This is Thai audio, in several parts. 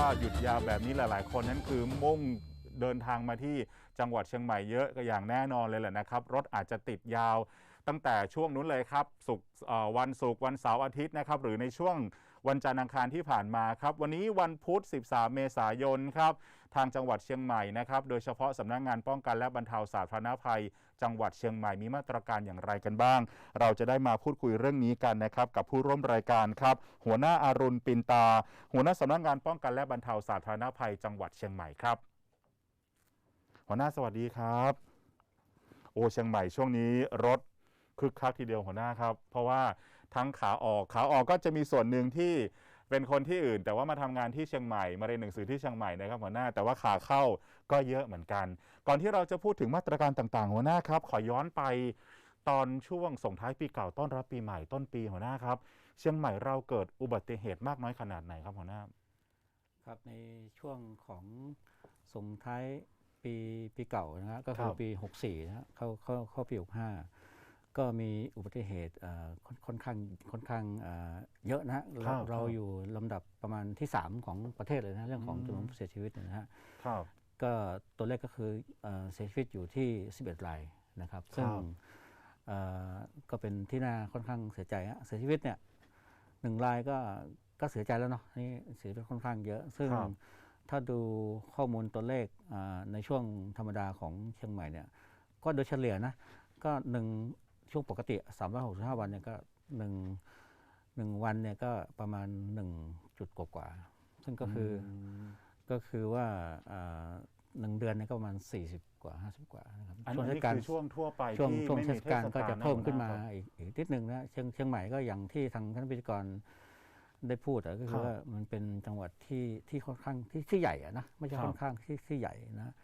ว่าหยุดยาวแบบนี้หลาย ๆ คนนั้นคือมุ่งเดินทางมาที่จังหวัดเชียงใหม่เยอะก็อย่างแน่นอนเลยแหละนะครับ รถอาจจะติดยาวตั้งแต่ช่วงนู้นเลยครับศุกวันศุกร์วันเสาร์อาทิตย์นะครับ หรือในช่วงวันจันทร์อังคารที่ผ่านมาครับ วันนี้วันพุธ 13 เมษายนครับ ทางจังหวัดเชียงใหม่นะครับ โดยเฉพาะสำนักงานป้องกันและบรรเทาสาธารณภัย จังหวัดเชียงใหม่มีมาตรการอย่างไรกันบ้าง เราจะได้มาพูดคุยเรื่องนี้กันนะครับ กับผู้ร่วมรายการครับ หัวหน้าอารุณปินตา หัวหน้าสำนักงานป้องกันและบรรเทาสาธารณภัยจังหวัดเชียงใหม่ครับ หัวหน้าสวัสดีครับ โอเชียงใหม่ช่วงนี้รถคึกคักทีเดียวหัวหน้าครับ เพราะว่าทั้งขาออกขาออกก็จะมีส่วนหนึ่งที่ เป็นคนที่อื่น แต่ว่ามาทำงานที่เชียงใหม่ มาเรียนหนังสือที่เชียงใหม่นะครับหัวหน้า แต่ว่าขาเข้าก็เยอะเหมือนกัน ก่อนที่เราจะพูดถึงมาตรการต่างๆ หัวหน้าครับ ขอย้อนไปตอนช่วงส่งท้ายปีเก่าต้อนรับปีใหม่ต้นปีหัวหน้าครับ เชียงใหม่เราเกิดอุบัติเหตุมากน้อยขนาดไหนครับหัวหน้า ครับในช่วงของส่งท้ายปีปีเก่านะฮะก็คืคอรับปี 64นะฮะเข้าเข้าเข้าปี 65 ก็มีอุบัติเหตุเอ่อค่อนค่อนข้างค่อนข้างเอ่อเยอะนะฮะครัเราบเราครับอยู่ลำดับประมาณที่ 3 ของประเทศเลยนะเรื่องของอืมจำนวนผู้เสียชีวิตเนยนะฮะครับก็ตัวเลขก็คือเอ่อเสียชีวิตอยู่ที่ 11 รายนะครับ ซึ่งครับเอ่อก็เป็นที่น่าค่อนข้างเสียใจฮะเสียชีวิตเนี่ยหนึ่งรายก็ก็เสียใจแล้วเนาะนี่เสียชีวิตค่อนข้างเยอะ ซึ่งครับถ้าดูข้อมูลตัวเลขอ่าในช่วงธรรมดาของเชียงใหม่เนี่ยก็โดยเฉลี่ยนะก็หนึ่ง ช่วงปกติ 365 วันเนี่ยก็หนึ่งหนึ่งวันเนี่ยก็ประมาณ1จุดกว่าๆซึ่งก็คืออมก็คือว่าอ่าหนึ่งเดือนเนี่ยก็ประมาณ 40 กว่า 50 กว่านะครับอันช่วงเทนี้ศกาลคือช่วงทั่วไปช่วงที่ช่วงไม่เทมีศกาลก็จะเพิ่มขึ้นมาหัวหครับอีกอีกนิดหนึ่งนะเชียงเชียงใหม่ก็อย่างที่ทางท่านพิธีกรได้พูดอะก็ครัคือบว่ามันเป็นจังหวัดที่ที่ค่อนข้างที่ที่ใหญ่อะนะไม่ใช่ครับค่อนข้างที่ที่ใหญ่นะ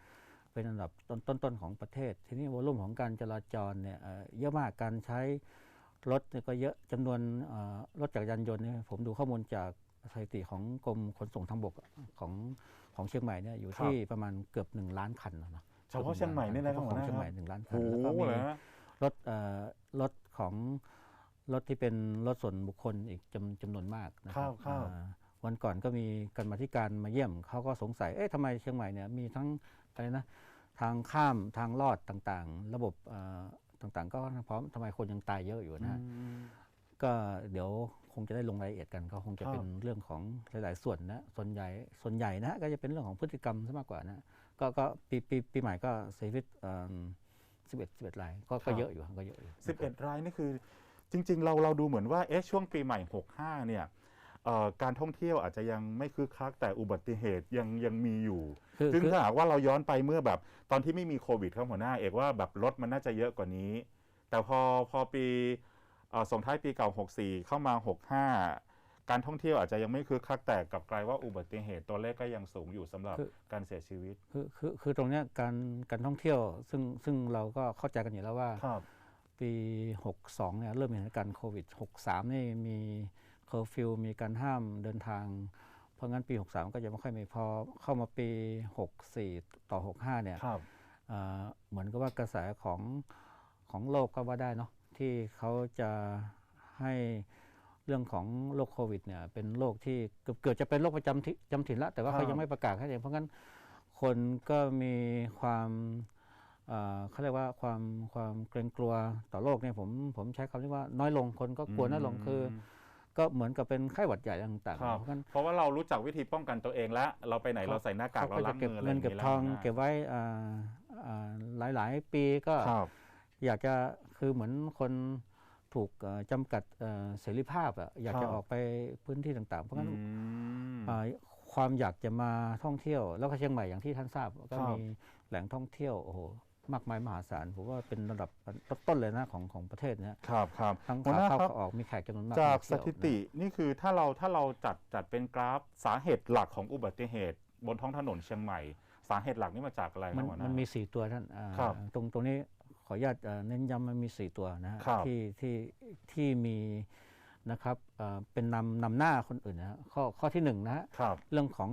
เป็นอันดับต้นต้นต้นของประเทศ ทีนี้วอลุ่มของการจราจรเนี่ยเอ่อเยอะมากการใช้รถเนี่ยก็เยอะจำนวนเอ่อรถจักรยานยนต์เนี่ยผมดูข้อมูลจากสถิติของกรมขนส่งทางบกของของเชียงใหม่เนี่ยอยู่ที่ประมาณเกือบหนึ่งล้านคันนะเนาะเฉพาะเชียงใหม่นี่นะครับเฉหัวพาะหของน้าเชียงใหม่ครับหนึ่งล้านคัโอ้นโหแล้วก็มีเหรอฮะรถเอ่อรถของรถที่เป็นรถส่วนบุคคลอีกจำจำนวนมากนะคครัรับบครับอ่าวันก่อนก็มีกรรมาธิการมาเยี่ยมเขาก็สงสัยเอ๊ะทำไมเชียงใหม่เนี่ยมีทั้งอะไรนะ ทางข้ามทางลอดต่างๆ ระบบเอ่อต่างๆ ก็พร้อมทำไมคนยังตายเยอะอยู่นะฮะอืมก็เดี๋ยวคงจะได้ลงรายละเอียดกันก็คงจะครับเป็นเรื่องของหลาย ๆ ส่วนนะส่วนใหญ่ส่วนใหญ่นะฮะก็จะเป็นเรื่องของพฤติกรรมซะมากกว่านะก็ก็ปีปีปีใหม่ก็เสียชีวิตสิบเอ็ดสิบเอ็ดรายก็ก็เยอะอยู่ครับก็เยอะอยู่สิบเอ็ดรายนี่คือจริง ๆ เราเราดูเหมือนว่าเอ๊ะช่วงปีใหม่65เนี่ยเอ่อ การท่องเที่ยวอาจจะยังไม่คึกคักแต่อุบัติเหตุยังยังมีอยู่ คือซึ่งคือ ถ้าหากว่าเราย้อนไปเมื่อแบบตอนที่ไม่มีโควิดครับหัวหน้าเอกว่าแบบรถมันน่าจะเยอะกว่านี้ แต่พอพอปีเอ่อส่งท้ายปีเก่า 64 เข้ามา 65 การท่องเที่ยวอาจจะยังไม่คึกคักแต่กลับกลายว่าอุบัติเหตุตัวเลขก็ยังสูงอยู่สำหรับคือ การเสียชีวิตคือคือคือตรงเนี้ยการการท่องเที่ยวซึ่งซึ่งเราก็เข้าใจกันอยู่แล้วว่า ครับ ปี 62เนี่ยเริ่มมีสถานการณ์โควิด 63 นี่มี เคอร์ฟิวมีการห้ามเดินทาง เพราะงั้นปี 63 ก็จะไม่ค่อยมีพอเข้ามาปี 64 ต่อ 65 เนี่ยครับเอ่อเหมือนกับว่ากระแสของของโลกก็ว่าได้เนาะที่เขาจะให้เรื่องของโรคโควิดเนี่ยเป็นโรคที่เกือบเกือบจะเป็นโรคประจำที่จำถิ่นละ แต่ว่าครัเขาบยังไม่ประกาศให้เองเพราะงั้นคนก็มีความเอ่อเขาเรียกว่าความความเกรงกลัวต่อโรคเนี่ยผมผมใช้คำที่ว่าน้อยลงคนก็กลัวน้อยลงคือ ก็เหมืมือนกับเป็นไข้หวัดใหญ่ต่างๆครับเพราะงั้นเพราะว่าเรารู้จักวิธีป้องกันตัวเองแล้ว เราไปไหนครับเราใส่หน้ากากเราก็ล้าจะงเก็บมืออะไรเงินเก็บย่าทองแล้วนะเก็บไว้อ่าอ่าหลายๆ ปีก็ครับอยากจะคือเหมือนคนถูกเอ่อจำกัดเอ่อเสรีภาพอะอยากครัจะบออกไปพื้นที่ต่างๆ เพราะงั้นอืมอ่าความอยากจะมาท่องเที่ยว แล้วก็เชียงใหม่อย่างที่ท่านทราบ ก็ครับมีแหล่งท่องเที่ยวโอ้โห มากมายมหาศาลผมว่าเป็นระดับต้นๆเลยนะของของประเทศเนี้ยครับครับทั้งหัวขาหน้าเข้าครับขาออกมีแขกจำนวนมากจากมาสเที่ยวถิตินี่คือถ้าเราถ้าเราจัดจัดเป็นกราฟสาเหตุหลักของอุบัติเหตุบนท้องถนนเชียงใหม่ สาเหตุหลักนี่มาจากอะไรคมัรับนหัวหน้ามันมีสี่ตัวท่านอ่าครับตรงตรงนี้ขออนุญาตเอ่อเน้นย้ำมันมีสี่ตัวนะฮะครับที่ที่ที่มีนะครับเอ่อเป็นนำนำหน้าคนอื่นนะฮะข้อข้อที่หนึ่งนะฮะครับเรื่องของ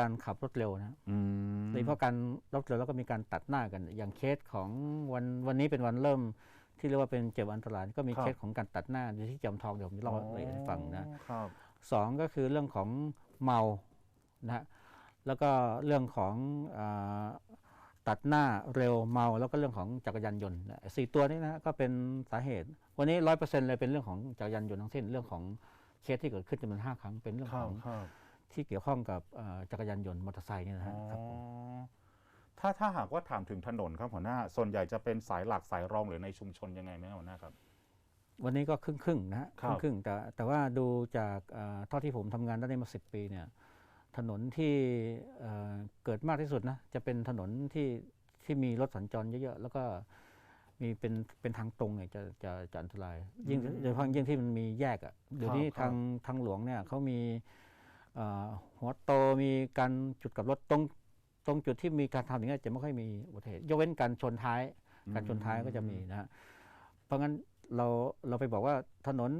การขับรถเร็วนะอืมโดยเฉพาะการรถเร็วแล้วก็มีการตัดหน้ากัน อย่างเคสของวันวันนี้เป็นวันเริ่มที่เรียกว่าเป็นเจ็บอันตรายก็มีเคสของการตัดหน้าอยู่ที่จอมทองเดี๋ยวผมจะเล่าละเอียดให้ฟังนะครับสองก็คือเรื่องของเมานะฮะแล้วก็เรื่องของอาตัดหน้าเร็วเมาแล้วก็เรื่องของจักรยานยนต์นะสี่ตัวนี้นะฮะก็เป็นสาเหตุ วันนี้ร้อยเปอร์เซ็นต์เลยเป็นเรื่องของจักรยานยนต์ทั้งสิ้นเรื่องของเคสที่เกิดขึ้นจำนวนห้าครั้งเป็นเรื่องครัขบองครับ ที่เกี่ยวข้องกับเอ่อจักรยานยนต์มอเตอร์ไซค์เนี่ยนะฮะครับผมอ๋อถ้าถ้าหากว่าถามถึงถนนครับหัวหน้า ส่วนใหญ่จะเป็นสายหลักสายรองหรือในชุมชนยังไงไหมครับหัวหน้าครับ วันนี้ก็ครึ่งครึ่งๆนะฮะครัครึ่บงครึ่งๆแต่แต่ว่าดูจากเอ่อเท่าที่ผมทำงานด้านนี้มาสิปีเนี่ยถนนที่เอ่อเกิดมากที่สุดนะจะเป็นถนนที่ที่มีรถสัญจรเยอะๆแล้วก็มีเป็นเป็นทางตรงเนี่ยจะจะจะอันตรายยิ่งอืมโดยเฉพาะยิ่งที่มันมีแยกอะเดี๋ยวนี้ครับทางทางหลวงเนี่ยเขามีเอ่อ หัวโตมีการจุดกลับรถตรงตรงจุดที่มีการทำอย่างเงี้ยจะไม่ค่อยมีอุบัติเหตุยกเว้นการชนท้าย การชนท้ายก็จะมีนะฮะเพราะงั้นเราเราไปบอกว่าถนน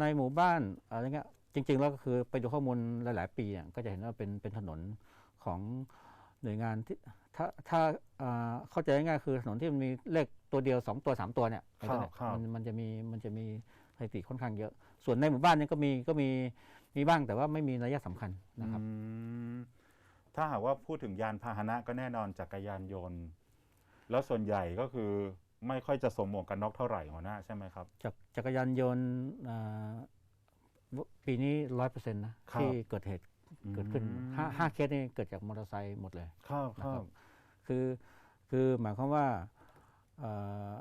ในหมู่บ้านอะไรเงี้ยจริงๆแล้วก็คือไปดูข้อมูลหลาย ๆ ปีเนี่ยก็จะเห็นว่าเป็นเป็นถนนของหน่วยงานที่ถ้าถ้าอ่าเข้าใจง่ายๆคือถนนที่มันมีเลขตัวเดียว 2 ตัว 3 ตัวเนี่ยไอ้ตัวเนี่ยครับมันมันจะมีมันจะมีสถิติค่อนข้างเยอะ ส่วนในหมู่บ้านเนี่ยก็มีก็มี มีบ้างแต่ว่าไม่มีนัยสำคัญนะครับอืมถ้าหากว่าพูดถึงยานพาหนะก็แน่นอนจักรยานยนต์ แล้วส่วนใหญ่ก็คือไม่ค่อยจะสวมหมวกกันน็อกเท่าไหร่หัวหน้าใช่ไหมครับจากจักรยานยนต์อ่าปีนี้ร้อยเปอร์เซ็นต์นะครับที่เกิดเหตุเกิดขึ้นห้าห้าเคสนี่เกิดจากมอเตอร์ไซค์หมดเลยครับคนะรัครับบคือคือหมายความว่าเอ่อ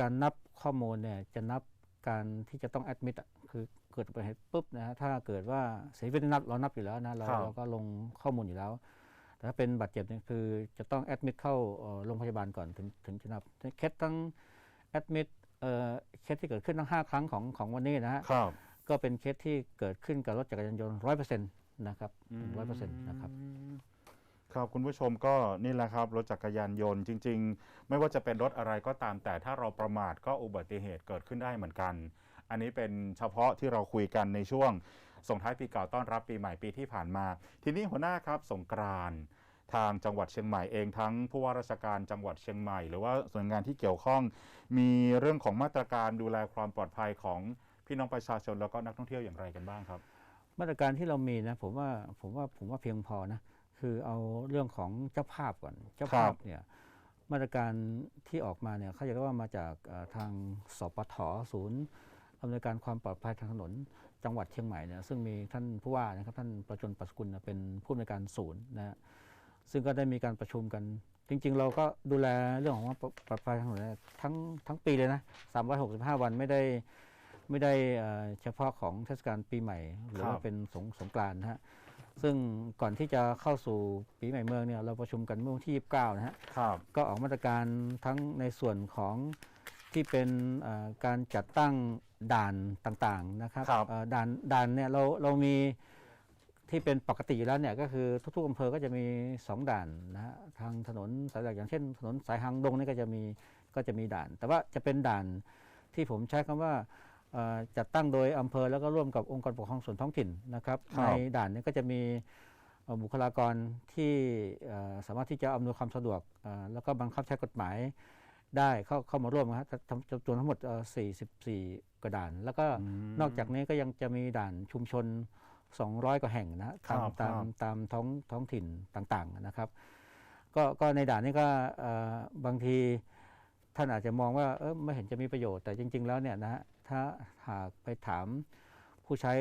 การนับข้อมูลเนี่ยจะนับการที่จะต้องแอดมิดคือเกิดอุบัติเหตุปุ๊บนะฮะถ้าเกิดว่าเสียชีวิตนับเรานับอยู่แล้วนะเราครับ เราก็ลงข้อมูลอยู่แล้ว แต่ถ้าเป็นบาดเจ็บเนี่ยคือจะต้องแอดมิดเข้าเอ่อโรงพยาบาลก่อนถึงถึงจะนับเคสทั้งแอดมิดเคสที่เกิดขึ้นทั้ง 5 ครั้งของของวันนี้นะฮะครับก็เป็นเคสที่เกิดขึ้นกับรถจักรยานยนต์ร้อยเปอร์เซ็นต์นะครับร้อยเปอร์เซ็นต์นะครับ ครับคุณผู้ชมก็นี่แหละครับรถจักรยานยนต์จริง ๆ ไม่ว่าจะเป็นรถอะไรก็ตามแต่ถ้าเราประมาทก็อุบัติเหตุเกิดขึ้นได้เหมือนกัน อันนี้เป็นเฉพาะที่เราคุยกันในช่วงส่งท้ายปีเก่าต้อนรับปีใหม่ปีที่ผ่านมา ทีนี้หัวหน้าครับสงกรานทางจังหวัดเชียงใหม่เองทั้งผู้ว่าราชการจังหวัดเชียงใหม่ หรือว่าส่วนงานที่เกี่ยวข้อง มีเรื่องของมาตรการดูแลความปลอดภัยของพี่น้องประชาชนแล้วก็นักท่องเที่ยวอย่างไรกันบ้างครับ มาตรการที่เรามีนะผมว่าผมว่าผมว่าเพียงพอนะคือเอาเรื่องของเจ้าภาพก่อนเจ้าภาพเนี่ยมาตรการที่ออกมาเนี่ยเขาจะเรียกว่ามาจากทางสปทศูนย์ อำนวยการความปลอดภัยทางถนนจังหวัดเชียงใหม่เนี่ยซึ่งมีท่านผู้ว่านะครับท่านประจนปัสกุลนะเป็นผู้อำนวยการศูนย์นะฮะซึ่งก็ได้มีการประชุมกัน จริง ๆ เราก็ดูแลเรื่องของความปลอดภัยทางถนนเนี่ยทั้งทั้งปีเลยนะ365 วันไม่ได้ไม่ได้เอ่อเฉพาะของเทศกาลปีใหม่ หรือครัว่าบเป็นสงสงกรานต์นะฮะซึ่งก่อนที่จะเข้าสู่ปีใหม่เมืองเนี่ยเราประชุมกันเมื่อวันที่ 29 นะฮะครับก็ออกมาตรการทั้งในส่วนของที่เป็นเอ่อการจัดตั้ง ด่านต่างๆนะครับครับ เอ่อด่านด่านเนี่ยเราเรามีที่เป็นปกติอยู่แล้วเนี่ยก็คือทุกๆอำเภอก็จะมี 2 ด่านนะฮะทางถนนสายหลักอย่างเช่น ถนนสายหางดงนี่ก็จะมีก็จะมีด่าน แต่ว่าจะเป็นด่านที่ผมใช้คำว่าเอ่อจัดตั้งโดยอำเภอแล้วก็ร่วมกับองค์กรปกครองส่วนท้องถิ่นนะครับ ครับ ในด่านนี้ก็จะมี เอ่อบุคลากรที่เอ่อสามารถที่จะอำนวยความสะดวกเอ่อแล้วก็บังคับใช้กฎหมาย ได้เข้าเข้ามาร่วมนะครับจำจำนวนทั้งหมดเอ่อ44กว่าด่าน แล้วก็มนอกจากนี้ก็ยังจะมีด่านชุมชน 200 กว่าแห่งนะตามครับตามครับตามท้องท้องถิ่นต่างๆนะครับก็ก็ในด่านนี้ก็เอ่อบางทีท่านอาจจะมองว่าเออไม่เห็นจะมีประโยชน์แต่จริง ๆ แล้วเนี่ยนะฮะถ้าหากไปถามผู้ใช้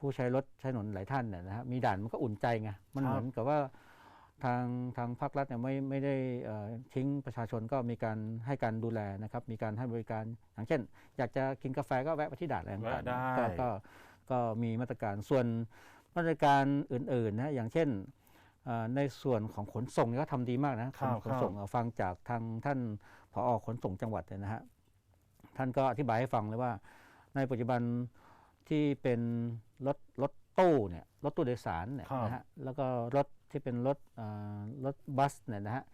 ผู้ใช้รถใช้ถนนหลายท่านเนี่ยนะฮะมีด่านมันก็อุ่นใจไงมันครับเหมือนกับว่า ทางทางภาครัฐเนี่ยไม่ไม่ได้เอ่อทิ้งประชาชนก็มีการให้การดูแลนะครับ มีการให้บริการอย่างเช่น อยากจะกินกาแฟก็แวะไปที่ด่านอะไรต่างแวะได้ๆก็ก็ก็มีมาตรการส่วนมาตรการอื่นๆนะอย่างเช่นเอ่อในส่วนของขนส่งเนี่ยก็ทำดีมากนะครับขนส่งเอ่อฟังจากทางท่านผอขนส่งจังหวัดเนี่ยนะฮะท่านก็อธิบายให้ฟังเลยว่า ในปัจจุบันที่เป็นรถรถตู้เนี่ยรถตู้โดยสารเนี่ยครับนะฮะแล้วก็รถ ที่เป็นรถเอ่อรถบัสเนี่ยนะฮะ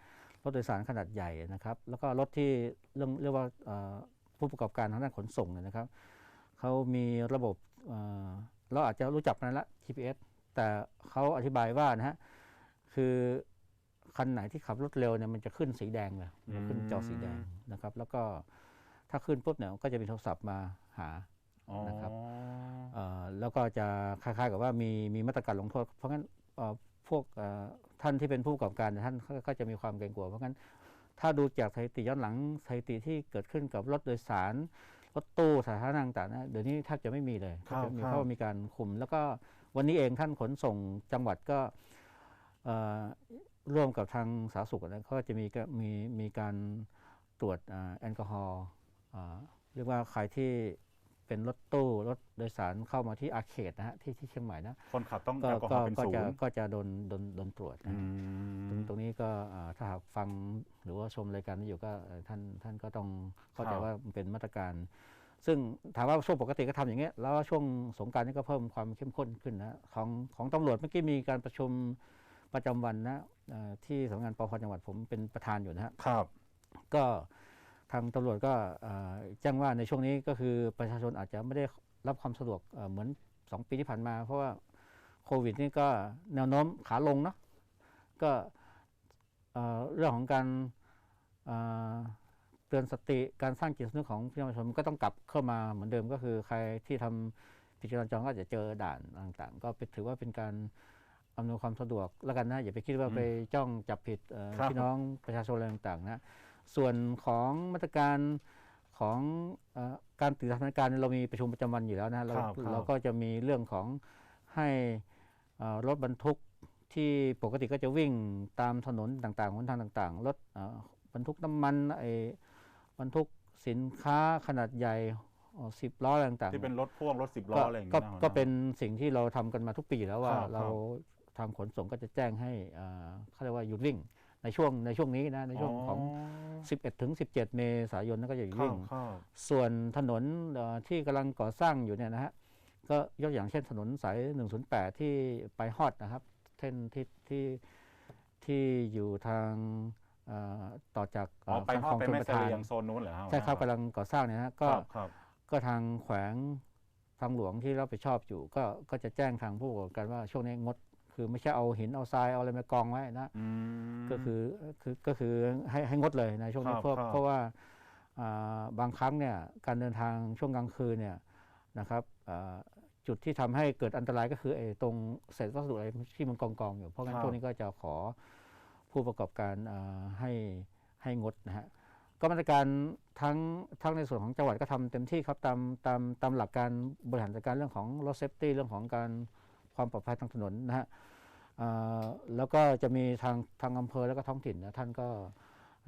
รถโดยสารขนาดใหญ่นะครับ แล้วก็รถที่เรื่องเรียกว่าเอ่อผู้ประกอบการทางด้านขนส่งเนี่ยนะครับเขามีระบบเอ่อเราอาจจะรู้จักมันละ GPS แต่เขาอธิบายว่านะฮะคือคันไหนที่ขับรถเร็วเนี่ยมันจะขึ้นสีแดงเลยมันจะขึ้นจอสีแดงนะครับ แล้วก็ถ้าขึ้นปุ๊บเนี่ยก็จะมีโทรศัพท์มาหาอ๋อนะครับเอ่อแล้วก็จะคล้ายๆกับว่ามีมีมาตรการลงโทษ เพราะงั้นเอ่ออ่อพ วกเอ่อท่านที่เป็นผู้ประกอบการเนี่ยท่านก็ก็จะมีความเกรงกลัว เพราะงั้นถ้าดูจากสถิติย้อนหลังสถิติที่เกิดขึ้นกับรถโดยสารรถตู้สาธารณะต่างๆนะเดี๋ยวนี้แทบจะไม่มีเลยครับแทบจะไม่มีครับเพราะว่ามีการคุม แล้วก็วันนี้เองท่านขนส่งจังหวัดก็เอ่อร่วมกับทางสาธารณสุขนะเขาก็จะมีก็มีมีการตรวจอ่าแอลกอฮอล์อ่าเรียกว่าใครที่ เป็นรถตู้รถโดยสารเข้ามาที่อาเขตนะฮะที่ที่เชียงใหม่นะคนขับต้องก็แอลกอฮก็อล์เป็นก็ศูจะนย์ก็จะโดนโดนโดนตรวจอืนะตรงมตรงนี้ก็อ่าถ้าหากฟังหรือว่าชมรายการนี้อยู่ก็เอ่อท่านท่านก็ต้องเข้าใจครับว่ามันเป็นมาตรการ ซึ่งถามว่าช่วงปกติก็ทำอย่างเงี้ยแล้วช่วงสงกรารนี่ก็เพิ่มความเข้มข้นขึ้นนะของของตำรวจเมื่อกี้มีการประชุมประจำวันนะเอ่อที่สำนักงานปพจังหวัดผมเป็นประธานอยู่นะฮะ ครับ ก็ ทางตำรวจก็แจ้งว่าในช่วงนี้ก็คือประชาชนอาจจะไม่ได้รับความสะดวกเหมือน 2 ปีที่ผ่านมา เพราะว่าโควิดนี่ก็แนวโน้มขาลงเนาะก็เอ่อเรื่องของการเเตือนสติการสร้างจิตสำนึกของพี่น้องประชาชนก็ต้องกลับเข้ามาเหมือนเดิมก็คือใครที่ทำผิดจราจรก็จะเจอด่านต่างๆ ก็เป็นถือว่าเป็นการอำนวยความสะดวกแล้วกันนะอย่าไปคิดว่าไปจ้องจับผิดพี่น้องประชาชนอะไรต่างๆนะ ส่วนของมาตรการของเออการติดตามสถานการณ์เรามีประชุมประจำวันอยู่แล้วนะเราครับครับเราก็จะมีเรื่องของให้เอ่อรถบรรทุกที่ปกติก็จะวิ่งตามถนนต่างๆหนทางต่างๆรถเอ่อบรรทุกน้ำมันไอ้บรรทุกสินค้าขนาดใหญ่สิบล้ออะไรต่างๆที่เป็นรถพ่วงรถสิบล้อก็อะไรอย่างก็เงี้ยะก็เป็นสิ่งที่เราทำกันมาทุกปีอยู่แล้วว่าครับเราทางขนส่งก็จะแจ้งให้เอ่อเขาเรียกว่าหยุดวิ่ง ในช่วงในช่วงนี้นะในช่วงของ 11 ถึง 17 เมษายนนั่นก็จะหยุดข้าวิ่วงข้าวส่วนถนนเอ่อที่กำลังก่อสร้างอยู่เนี่ยนะฮะก็ยกอย่างเช่นถนนสาย 108 ที่ไปฮอดนะครับเส้นที่ที่ที่อยู่ทางเอ่อต่อจากอ๋อไปทางฮอดไปชลแม่ประเสทาลีนยงโซนนู้นเหรอฮะใช่ครับกำลังก่อสร้างเนี่ยนะฮะก็ครับครับก็ทางแขวงทางหลวงที่รับผิดชอบอยู่ ก็ก็จะแจ้งทางผู้ประกอบการว่าช่วงนี้งด คือไม่ใช่เอาหินเอาทรายเอาอะไรมากองไว้นะอืม ก็คือคือก็คือให้ให้งดเลยในช่วงนี้ครับเพราะครับเพราะว่าอ่าบางครั้งเนี่ยการเดินทางช่วงกลางคืนเนี่ยนะครับอ่าจุดที่ทำให้เกิดอันตรายก็คือไอ้ตรงเศษวัสดุอะไรที่มันกองกองๆอยู่ เพราะงั้นช่วงนี้ก็จะขอผู้ประกอบการอ่าให้ให้งดนะฮะก็มาตรการทั้งทั้งในส่วนของจังหวัดก็ทำเต็มที่ครับตามตามตามหลักการบริหารจัดการเรื่องของรถเซฟตี้เรื่องของการความปลอดภัยทางถนนนะฮะอ่า แล้วก็จะมีทางทางอำเภอแล้วก็ท้องถิ่นนะท่านก็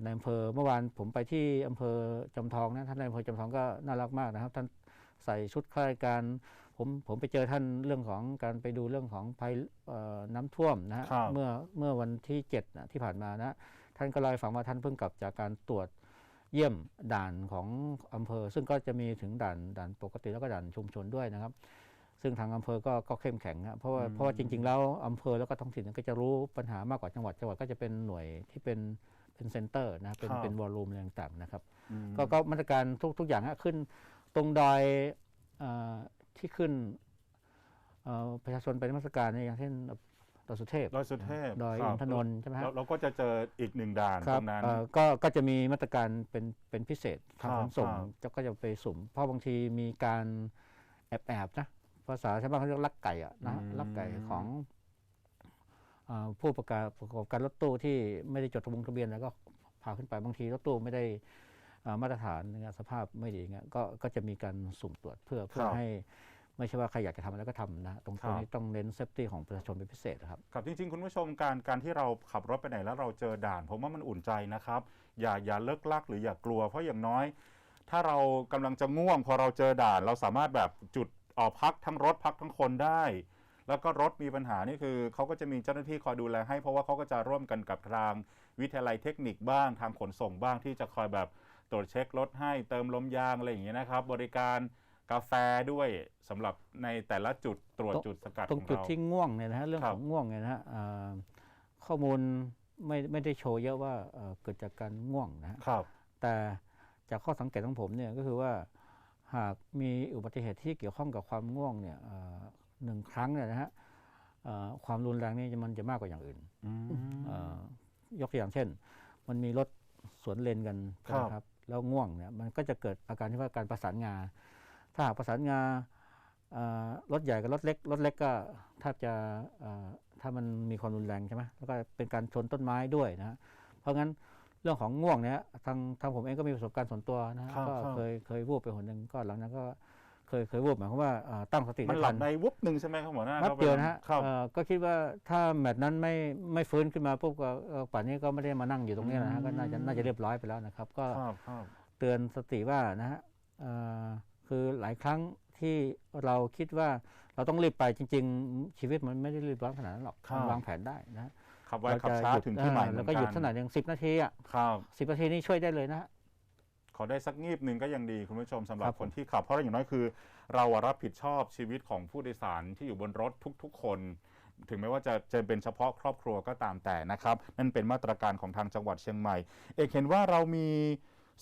ในอำเภอเมื่อวานผมไปที่อำเภอจำทองนะท่านในอำเภอจำทองก็น่ารักมากนะครับ ท่านใส่ชุดข้าราชการผมผมไปเจอท่านเรื่องของการไปดูเรื่องของภัยเอ่อน้ำท่วมนะฮะครับเมื่อเมื่อวันที่7นะที่ผ่านมานะท่านก็เล่าให้ฟังว่าท่านเพิ่งกลับจากการตรวจเยี่ยมด่านของอำเภอ ซึ่งก็จะมีถึงด่านด่านปกติแล้วก็ด่านชุมชนด้วยนะครับ ซึ่งทางอำเภอก็ก็เข้มแข็งนะเพราะว่าอืมเพราะว่าจริง ๆ แล้วอำเภอแล้วก็ท้องถิ่นก็จะรู้ปัญหามากกว่าจังหวัดจังหวัดก็จะเป็นหน่วยที่เป็นเป็นเซ็นเตอร์นะเป็นครับ เป็นวอลลุ่มอะไรต่างๆนะครับอืมก็ก็มาตรการทุกทุกอย่างฮะขึ้นตรงดอยเออที่ขึ้นเอ่อประชาชนไปนมัสการเนี่ยอย่างเช่นดอยสุเทพดอยสุเทพดอยครัอิบนทนนท์ใช่ไหมฮะ เราเราก็จะเจออีกหนึ่งด่านคตรัรงนั้น เอ่อก็ก็จะมีมาตรการเป็นเป็นพิเศษทางคขรับนส่งครับ จะก็จะไปสุ่ม เพราะบางทีมีการแอบแอบๆนะ ภาษาชาวบ้านเขาเรียกลักไก่อะนะลักไก่ของเอ่อผู้ประกอบประกอบการรถตู้ที่ไม่ได้จดทะบงทะเบียนแล้วก็พาขึ้นไปบางทีรถตู้ไม่ได้เอ่อมาตรฐานนะครับสภาพไม่ดีเงี้ยก็ก็จะมีการสุ่มตรวจเพื่อเพื่อให้ไม่ใช่ว่าใครอยากจะทำอะไรก็ทำนะตรงตรงนี้ต้องเน้นเซฟตี้ของประชาชนเป็นพิเศษนะครับครับจริงๆ คุณผู้ชมการการที่เราขับรถไปไหนแล้วเราเจอด่าน ผมว่ามันอุ่นใจนะครับ อย่าอย่าเลิกลักหรืออย่ากลัวเพราะอย่างน้อย ถ้าเรากำลังจะง่วง พอเราเจอด่านเราสามารถแบบจุด ออกพักทั้งรถพักทั้งคนได้ แล้วก็รถมีปัญหานี่คือเขาก็จะมีเจ้าหน้าที่คอยดูแลให้เพราะว่าเขาก็จะร่วมกันกับทางวิทยาลัยเทคนิคบ้าง ทางขนส่งบ้างที่จะคอยแบบตรวจเช็ครถให้เติมลมยางอะไรอย่างเงี้ยนะครับ บริการกาแฟด้วยสำหรับในแต่ละจุดตรวจตรงจุดสกัดตรงของจุดเราที่ง่วงเนี่ยนะฮะเรื่องครัขบองง่วงเนี่ยนะฮะอ่าข้อมูลไม่ไม่ได้โชว์เยอะว่าเอ่อเกิดจากการง่วงนะฮะครับ แต่จากข้อสังเกตของผมเนี่ยก็คือว่า หากมีอุบัติเหตุที่เกี่ยวข้องกับความง่วงเนี่ยเอ่อหนึ่งครั้งเนี่ยนะฮะเอ่อความรุนแรงนี่มันจะมากกว่าอย่างอื่นอืมเอ่อยกตัวอย่างเช่น มันมีรถสวนเลนกันใช่ไหมครับครับแล้วง่วงเนี่ยมันก็จะเกิดอาการที่ว่าการประสานงา ถ้าหากประสานงาเอ่อรถใหญ่กับรถเล็ก รถเล็กก็แทบจะเอ่อแทถ้ามันมีความรุนแรงใช่ไหมแล้วก็เป็นการชนต้นไม้ด้วยนะฮะเพราะงั้น เรื่องของง่วงเนี่ยทางทางผมเองก็มีประสบการณ์ส่วนตัวนะฮะครับก็ครับเคยเคยวูบไปหนหนึ่งก็หลังนั้นก็เคยเคยวูบหมายความว่าเอ่อตั้งสติมันได้หลัทับนในวุบหนึ่งใช่ไหมครับหัวหน้าแป๊บเดียวนะฮะครับเอ่อก็คิดว่าถ้าแมตช์นั้นไม่ไม่ฟื้นขึ้นมาปุ๊บก็เอ่อป่านนี้ก็ไม่ได้มานั่งอยู่ตรงนี้นะฮะก็น่าจะน่าจะเรียบร้อยไปแล้วนะครับ ก็ครับครับเตือนสติว่านะฮะเอ่อคือหลายครั้งที่เราคิดว่าเราต้องรีบไปจริง ๆ ชีวิตมันไม่ได้รีบร้อนขนาดนั้นหรอกมันวางแผนได้นะฮะ ขับไวเราขับจะช้าหยุดถึงที่หมายเออเหมืแล้อวนก็หยุดกันขนาดอย่างสิบนาทีอะครับสิบนาทีนี่ช่วยได้เลยนะฮะขอได้สักงีบหนึ่งก็ยังดีคุณผู้ชมสำหรัครับบผมคนที่ขับ เพราะอย่างน้อยคือ เราอะรับผิดชอบชีวิตของผู้โดยสารที่อยู่บนรถทุก ๆ คน ถึงแม้ว่าจะจะเป็นเฉพาะครอบครัวก็ตามแต่นะครับ นั่นเป็นมาตรการของทางจังหวัดเชียงใหม่ เอกเห็นว่าเรามี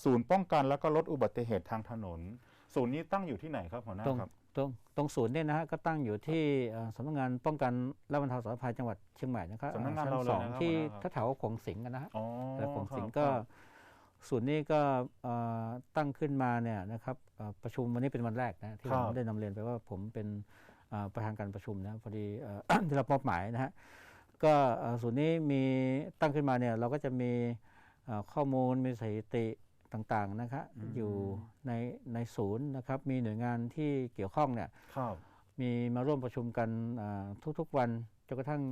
ศูนย์ป้องกันแล้วก็ลดอุบัติเหตุทางถนน ศูนย์นี้ตั้งอยู่ที่ไหนครับหัวหน้าตรงครับ ตรงตรงศูนย์เนี่ยนะฮะก็ตั้งอยู่ที่เอ่อสำนักงานป้องกันและบรรเทาสาธารณภัยจังหวัดเชียงใหม่นะครับสำนักงานชั้เราเลยสองนะครับที่หัวหน้าครับ แถวๆขวงสิงห์กันนะฮะ อ๋อแล้วของสิงห์คก็รับ ศูนย์นี้ก็เอ่อตั้งขึ้นมาเนี่ยนะครับเอ่อประชุมวันนี้เป็นวันแรกนะที่ครัผมบ ได้นำเรียนไปว่าผมเป็นเอ่อประธานการประชุมนะพอดีเอ่อ ได้รับมอบหมายนะฮะก็เอ่อศูนย์นี้มีตั้งขึ้นมาเนี่ยเราก็จะมีเอ่อข้อมูลมีสถิติ ต่างๆนะครับอืมอยู่ในในศูนย์นะครับ มีหน่วยงานที่เกี่ยวข้องเนี่ยครับมีมาร่วมประชุมกันอ่าทุกๆวันจนกระทั่ง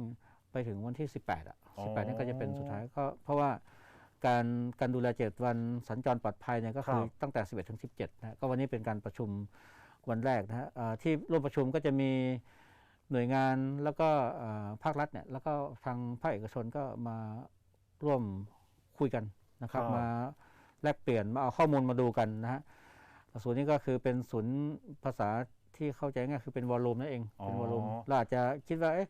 ไปถึงวันที่ 18อะอ๋อ18นี่ก็จะเป็นสุดท้ายก็เพราะว่าการการดูแลเจ็ดวันสัญจรปลอดภัยเนี่ยก็คือครับตั้งแต่ 11 ถึง 17นะก็วันนี้เป็นการประชุมวันแรกนะฮะอ่าที่ร่วมประชุมก็จะมีหน่วยงานแล้วก็อ่าภาครัฐเนี่ยแล้วก็ทางภาคเอกชนก็มาร่วมคุยกันนะครับครับมา แลกเปลี่ยนมาเอาข้อมูลมาดูกันนะฮะศูนย์นี้ก็คือเป็นศูนย์ภาษาที่เข้าใจง่ายคือเป็นวอลลุ่มนั่นเองเป็นวอลลุ่มอ๋อเราอาจจะคิดว่าเอ๊ะ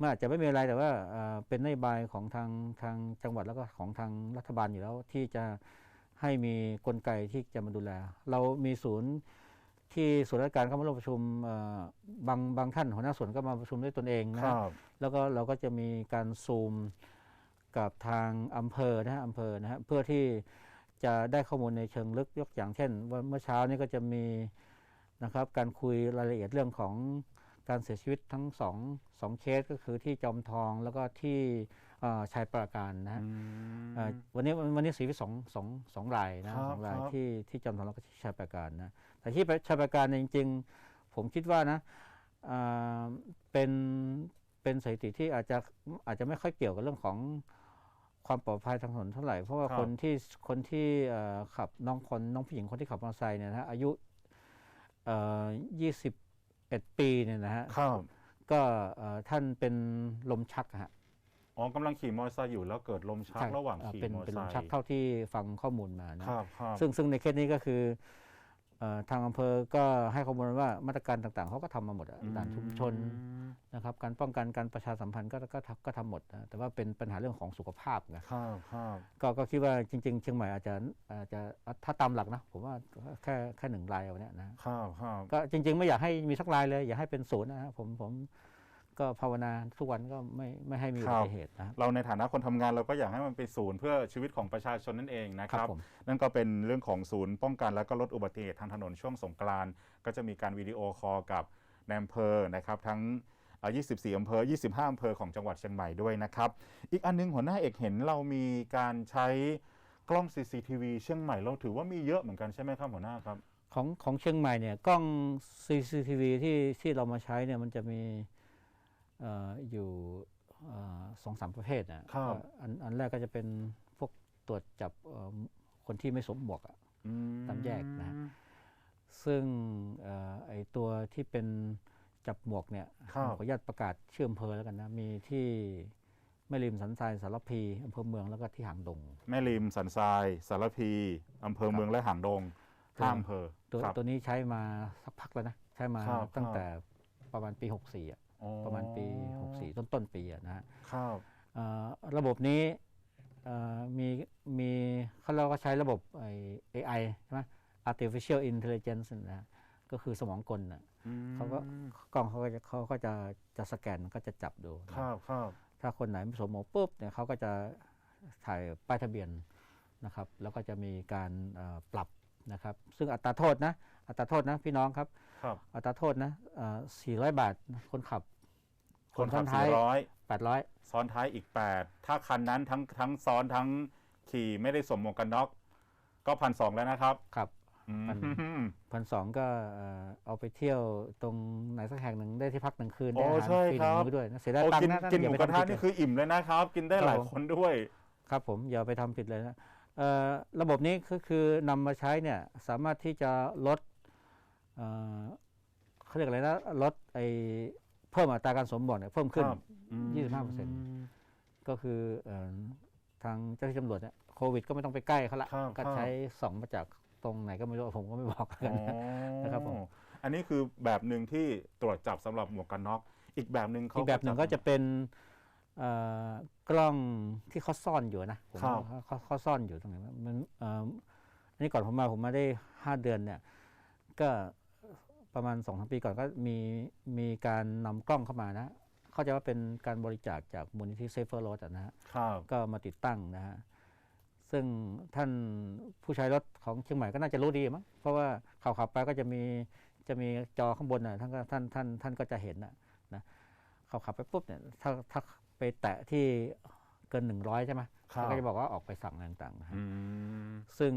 มันอาจจะไม่มีอะไรแต่ว่าอ่าเป็นนโยบายของทางทางจังหวัดแล้วก็ของทางรัฐบาลอยู่แล้วที่จะให้มีกลไกที่จะมาดูแล เรามีศูนย์ที่ส่วนราชการเข้ามาร่วมประชุมเอ่อบางบางท่านหัวหน้าส่วนก็มาประชุมด้วยตนเองนะคฮะรับแล้วก็เราก็จะมีการซูมกับทางอำเภอนะฮะอำเภอนะฮะเพื่อที่ จะได้ข้อมูลในเชิงลึกยกอย่างเช่นว่าเมื่อเช้านี้ก็จะมีนะครับการคุยรายละเอียดเรื่องของการเสียชีวิตทั้งสองสองเคสก็คือที่จอมทองแล้วก็ที่เอ่อชายปราการนะฮะอืมเอ่อวันนี้วันนี้เสียชีวิตสองสองสองรายนะครับสองรายครับที่ที่จอมทองแล้วก็ที่ชายปราการนะแต่ที่ชายปราการเนี่ยจริง ๆ ผมคิดว่านะอ่าเป็นเป็นสถิติที่อาจจะอาจจะไม่ค่อยเกี่ยวกับเรื่องของ ความปลอดภัยทางถนนเท่าไหร่ เพราะว่าครับ คนที่คนที่เอ่อขับน้องคนน้องผู้หญิงคนที่ขับมอเตอร์ไซค์เนี่ยนะฮะอายุเอ่อ21ปีเนี่ยนะฮะครับก็เอ่อท่านเป็นลมชักอะฮะอ๋อกำลังขี่มอเตอร์ไซค์อยู่แล้วเกิดลมชักใช่ระหว่างเอ่อขี่เป็นมอเตอเป็นร์ลไซมชักค์เท่าที่ฟังข้อมูลมานะ ครับครับซึ่งซึ่งในเคสนี้ก็คือเอ่อ ทางอำเภอก็ให้ข้อมูลว่ามาตรการต่างๆเขาก็ทำมาหมดอะด่านชุมชนอืมนะครับ การป้องกันการประชาสัมพันธ์ก็ก็ทำก็ทำหมดนะแต่ว่าเป็นปัญหาเรื่องของสุขภาพไงครับครับก็ก็คิดว่าจริง ๆ เชียงใหม่อาจจะอาจจะถ้าตามหลักนะผมว่าแค่แค่หนึ่งรายเอาเนี้ยนะครับครับก็จริง ๆ ไม่อยากให้มีสักรายเลย อย่าให้เป็นศูนย์นะครับผมผม ก็ภาวนาทุกวันก็ไม่ไม่ให้มีอุบัติเหตุนะครับเราในฐานะคนทำงานเราก็อยากให้มันเป็นศูนย์เพื่อชีวิตของประชาชนนั่นเองนะคครัรับบผมนั่นก็เป็นเรื่องของศูนย์ป้องกันและก็ลดอุบัติเหตุทางถนนช่วงสงกรานต์ก็จะมีการวิดีโอคอลกับในอำเภอนะครับทั้งเอ่อ24 อำเภอ 25 อำเภอของจังหวัดเชียงใหม่ด้วยนะครับ อีกอันหนึงหัวหน้าเอกเห็นเรามีการใช้กล้อง CCTV เชียงใหม่เราถือว่ามีเยอะเหมือนกันใช่ไหมครับหัวหน้าครับของของเชียงใหม่เนี่ยกล้อง CCTV ที่ที่เรามาใช้เนี่ยมันจะมีเอ่ออยู่เอ่อสองสามประเภทนะครับก็อันอันแรกก็จะเป็นพวกตรวจจับเอ่อคนที่ไม่สวมหมวกอะอืมตามแยกนะซึ่งเอ่อไอตัวที่เป็นจับหมวกเนี่ยครับขออนุญาตประกาศชื่ออำเภอแล้วกันนะมีที่แม่ริมสันทรายสารพีอำเภอเมืองแล้วก็ที่หางดง แม่ริมสันทรายสารพีอำเภอเมืองและหางดงห้าอำเภอตัวครับตัวนี้ใช้มาสักพักแล้วนะ ใช้มาครับตั้งครับแต่ประมาณปี 64อะอ๋อ ประมาณปี 64 ต้นต้นๆปีอะนะฮะครับเอ่อระบบนี้เอ่อมีมีเขาเราก็ใช้ระบบไอ้ AI ใช่ไหม artificial intelligence นะก็คือสมองกลนะอืมเขาก็กล้องเขาก็จะเขาก็จะจะสแกนก็จะจับดูนะครับครับถ้าคนไหนไม่สวมหมวกปุ๊บเนี่ยเขาก็จะถ่ายป้ายทะเบียนนะครับ แล้วก็จะมีการเอ่อปรับนะครับ ซึ่งอัตราโทษนะ อัตราโทษนะพี่น้องครับ ครับอัตราโทษนะเอ่อ400บาทนะคนขับ คนขับซ้อนท้ายสี่ร้อย800ซ้อนท้ายอีก8ถ้าคันนั้นทั้งทั้งซ้อนทั้งขี่ไม่ได้สวมหมวกกันน็อกก็พันสองแล้วนะครับครับอืมพันพันสองก็เอ่อเอาไปเที่ยวตรงไหนสักแห่งหนึ่งได้ที่พักหนึ่งคืนโอ้ได้อาหารใช่ฟรีหคนึ่รังบมื้อด้วยนะเสียดายโอ้ตังกินค์นะกินหอย่ามูไปกระทะทำผิดนี่คืออิ่มเลยนะครับ กินได้หลายครับผมคนด้วย ครับผมอย่าไปทำผิดเลยนะเอ่อระบบนี้ก็คือนำมาใช้เนี่ยสามารถที่จะลด เอ่อเขาเรียกอะไรนะลดไอ้เพิ่มอัตราการสวมหมวกเนี่ยเพิ่มขึ้น ครับอืม25%ก็คือเอ่อทางเจ้าหน้าที่ตำรวจเนี่ยโควิดก็ไม่ต้องไปใกล้เขาละครับก็ครับใช้ส่องมาจากตรงไหนก็ไม่รู้ผมก็ไม่บอกแล้วอ๋กันนะอนะครับผม อันนี้คือแบบหนึ่งที่ตรวจจับสำหรับหมวกกันน็อก อีกแบบหนึ่งเขาอีกแบบหนึ่งก็จะเป็นเอ่อกล้องที่เขาซ่อนอยู่นะผมครับว่าเขาเขาซ่อนอยู่ตรงไหนวะมันเอ่ออันนี้ก่อนผมมาผมมาได้ห้าเดือนเนี่ย ก็ ประมาณสองสามปีก่อนก็มีมีการนำกล้องเข้ามานะ เข้าใจว่าเป็นการบริจาคจากมูลนิธิเซฟเฟอร์รถนะฮะครับก็มาติดตั้งนะฮะซึ่งท่านผู้ใช้รถของเชียงใหม่ก็น่าจะรู้ดีมั้งเพราะว่าขับขับไปก็จะมีจะมีจอข้างบนน่ะท่านก็ท่านท่านท่านก็จะเห็นนะนะขับขับไปปุ๊บเนี่ยถ้าถ้าไปแตะที่เกินหนึ่งร้อยใช่ไหมครับก็จะบอกว่าออกไปสั่งอะไรต่างๆนะฮะอืมซึ่ง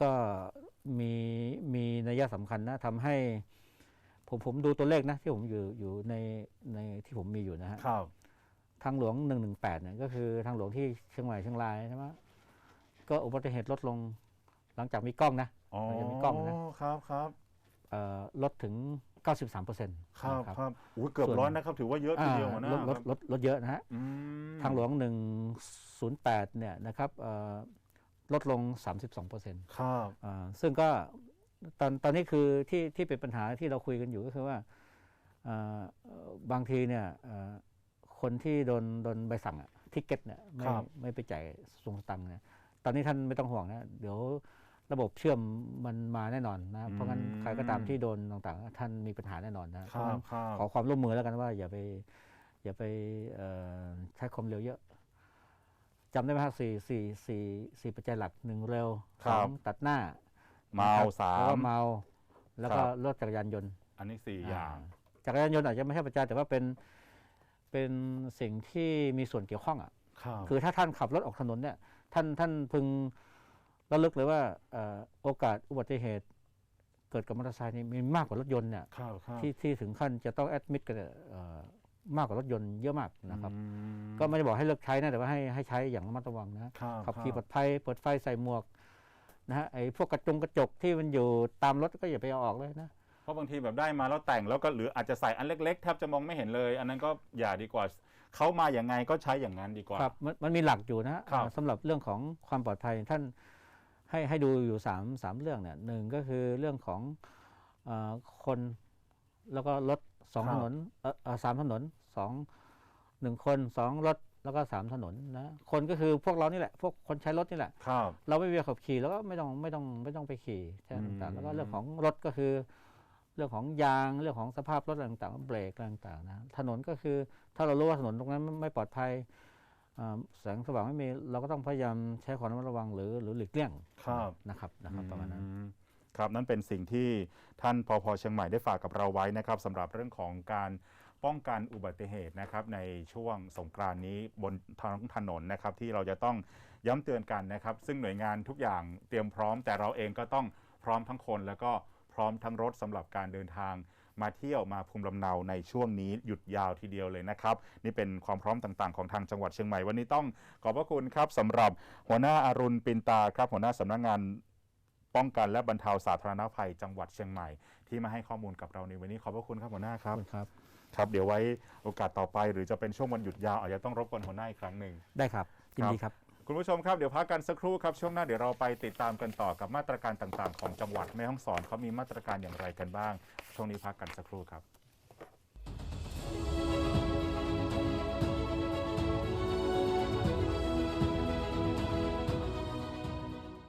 ก็ มีมีนัยสำคัญนะทำให้ ผมผมดูตัวเลขนะ ที่ผมอยู่อยู่ในในที่ผมมีอยู่นะฮะครับ ทางหลวง118เนี่ยก็คือทางหลวงที่เชียงใหม่เชียงรายใช่ไหมก็อุบัติเหตุลดลงหลังจากมีกล้องนะอ๋อมันจะมีกล้องนะครับครับเอ่อลดถึง 93เปอร์เซ็นต์ครับครับอุ้ยเกือบส่วนร้อยนะครับ ถือว่าเยอะทีเดียวหัวหน้าลดลดครับลดลดเยอะนะฮะอืมทางหลวง 108 เนี่ยนะครับเอ่อ ลดลง 32เปอร์เซ็นต์ครับซึ่งก็ตอนตอนนี้คือที่ที่เป็นปัญหาที่เราคุยกันอยู่ก็คือว่าเอ่อเอ่อบางทีเนี่ยเอ่อคนที่โดนโดนใบสั่งอะทิเก็ตเนี่ยไม่ครับ ไม่ไปจ่ายส่งสตังค์เนี่ยตอนนี้ท่านไม่ต้องห่วงนะเดี๋ยวระบบเชื่อมมันมาแน่นอนนะเพราะงั้นใครก็ตามที่โดนต่างๆ ท่านมีปัญหาแน่นอนนะคเพราะรังั้บนครับ ขอความร่วมมือแล้วกันว่าอย่าไปอย่าไปเอ่อใช้ความเร็วเยอะ จำได้ไหมครับสี่สี่สี่สี่ปัจจัยหลักหนึ่งเร็วครัสอบงตัดหน้าเมานะครับสาแล้วม ก็เมา แล้วก็ครับ รถจักรยานยนต์อันนี้สี่อย่าง จักรยานยนต์อาจจะไม่ใช่ปัจจัยแต่ว่าเป็นเป็นสิ่งที่มีส่วนเกี่ยวข้องอะ ครับคือถ้าท่านขับรถออกถนนเนี่ยท่านท่านพึงระลึกเลยว่าเอ่อโอกาสอุบัติเหตุ เกิดกับมอเตอร์ไซค์นี่มีมากกว่ารถยนต์เนี่ยครับครับที่ที่ถึงขั้นจะต้องแอดมิดกันเนี่ยเอ่อ มากกว่ารถยนต์เยอะมากนะครับอืมก็ไม่ได้บอกให้เลิกใช้นะแต่ว่าให้ให้ใช้อย่างระมัดระวังนะครับขับขี่ปคลรัอดภัยเปิดไฟใส่หมวกนะฮะไอ้พวกกระจงกระจกที่มันอยู่ตามรถก็อย่าไปเอาออกเลยนะเพราะบางทีแบบได้มาแล้วแต่งแล้วก็หรืออาจจะใส่อันเล็กๆแทบจะมองไม่เห็นเลย อันนั้นก็อย่าดีกว่าเขามาอย่างไงก็ใช้อย่างนั้นดีกว่าครับมันมันมีหลักอยู่นะฮะครับสำหรับเรื่องของความปลอดภัยท่านให้ให้ดูอยู่สามสามเรื่องเนี่ยหนึ่งก็คือเรื่องของเออคนแล้วก็รถ สองถนนเอ่อเอ่อสามถนนสองหนึ่งคนสองรถแล้วก็สามถนนนะคนก็คือพวกเรานี่แหละ พวกคนใช้รถนี่แหละ ครับ เราไม่มีใบขับขี่แล้วก็ไม่ต้องไม่ต้องไม่ต้องไปขี่ใช่ไหมอืมต่างๆแล้วก็เรื่องของรถก็คือ เรื่องของยางเรื่องของสภาพรถอะไรต่างๆเบรกอะไรต่างๆนะถนนก็คือถ้าเรารู้ว่าถนนตรงนั้นไม่ปลอดภัยอ่าแสงสว่างไม่มีเราก็ต้องพยายามใช้ความระมัดระวังหรือหรือหลีกเลี่ยงครับนะครับนะครับประมาณนั้นอืม ครับนั่นเป็นสิ่งที่ท่านพอพเชียงใหม่ได้ฝากกับเราไว้นะครับสำหรับเรื่องของการป้องกันอุบัติเหตุนะครับในช่วงสงกรานนี้บนท้องถนนนะครับที่เราจะต้องย้ำเตือนกันนะครับ ซึ่งหน่วยงานทุกอย่างเตรียมพร้อม แต่เราเองก็ต้องพร้อมทั้งคน แล้วก็พร้อมทั้งรถสำหรับการเดินทางมาเที่ยวมาภูมิลำเนาในช่วงนี้หยุดยาวทีเดียวเลยนะครับ นี่เป็นความพร้อมต่างๆของทางจังหวัดเชียงใหม่วันนี้ต้องขอบพระคุณครับสำหรับหัวหน้าอารุณปินตาครับหัวหน้าสำนักงาน ป้องกันและบรรเทาสาธารณภัยจังหวัดเชียงใหม่ ที่มาให้ข้อมูลกับเราในวันนี้ขอบพระคุณครับหัวหน้าครับขอบคุณครับ ครับเดี๋ยวไว้โอกาสต่อไป หรือจะเป็นช่วงวันหยุดยาวอาจจะต้องรบกวนหัวหน้าอีกครั้งหนึ่งได้ครับยินดีครับคุณผู้ชมครับเดี๋ยวพักกันสักครู่ครับช่วงหน้าเดี๋ยวเราไปติดตามกันต่อกับมาตรการต่างๆ ของจังหวัดแม่ฮ่องสอนเขามีมาตรการอย่างไรกันบ้าง ช่วงนี้พักกันสักครู่ครับ